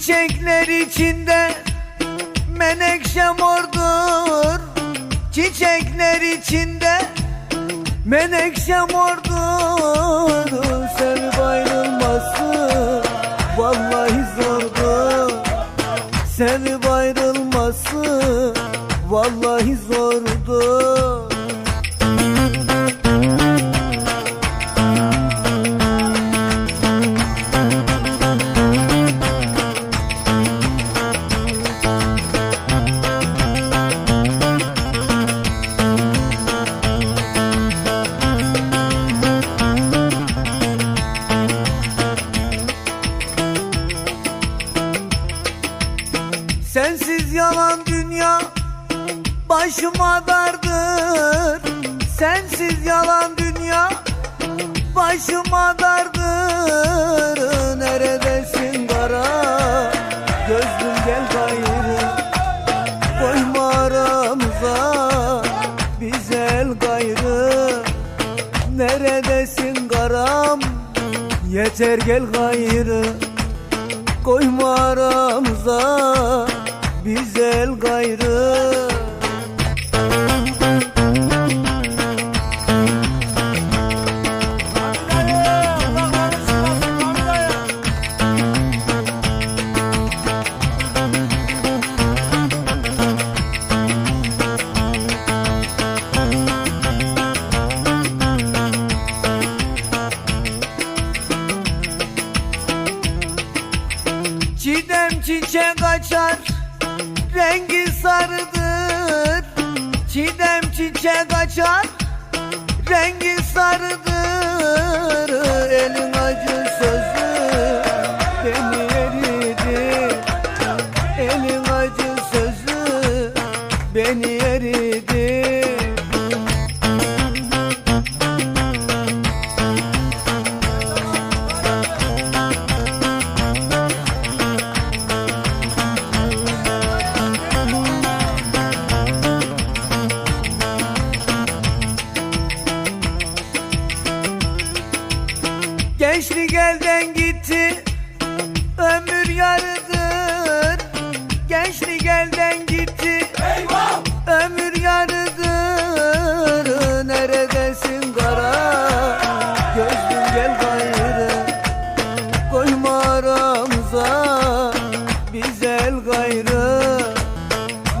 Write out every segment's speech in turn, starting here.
Çiçekler içinde menekşe mordur. Çiçekler içinde menekşe mordur. Sevip Sensiz yalan dünya başıma dardır. Sensiz yalan dünya başıma dardır. Neredesin kara? Gözlüm gel gayrı Koyma aramıza. Bizel gayrı Neredesin karam? Yeter gel gayrı Koyma aramıza bizel gayrı. Çiğdem çiçek açar rengi sarıdır Çiğdem çiçek açar rengi sarıdır. Elin Gençlik elden gitti Ömür yarıdır. Gençlik elden gitti Ömür yarıdır. Neredesin kara? Gözlüm gel gayrı Koyma aramıza. Bizel gayrı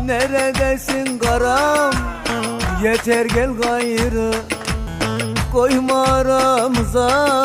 Neredesin karam Yeter gel gayrı Koyma aramıza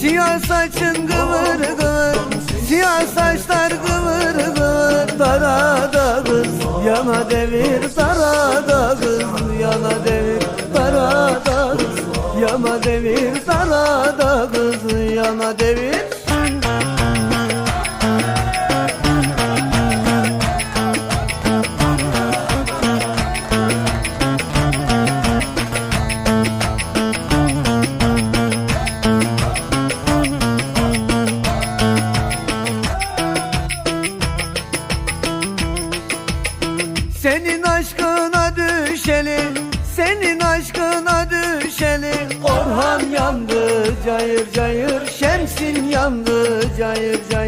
Siyah saçın yana devir Darada kız yana devir Darada kız yana devir Darada kız yana devir Senin aşkına düşeli Senin aşkına düşeli Orhan yandı cayır cayır Şemsin yandı cayır cayır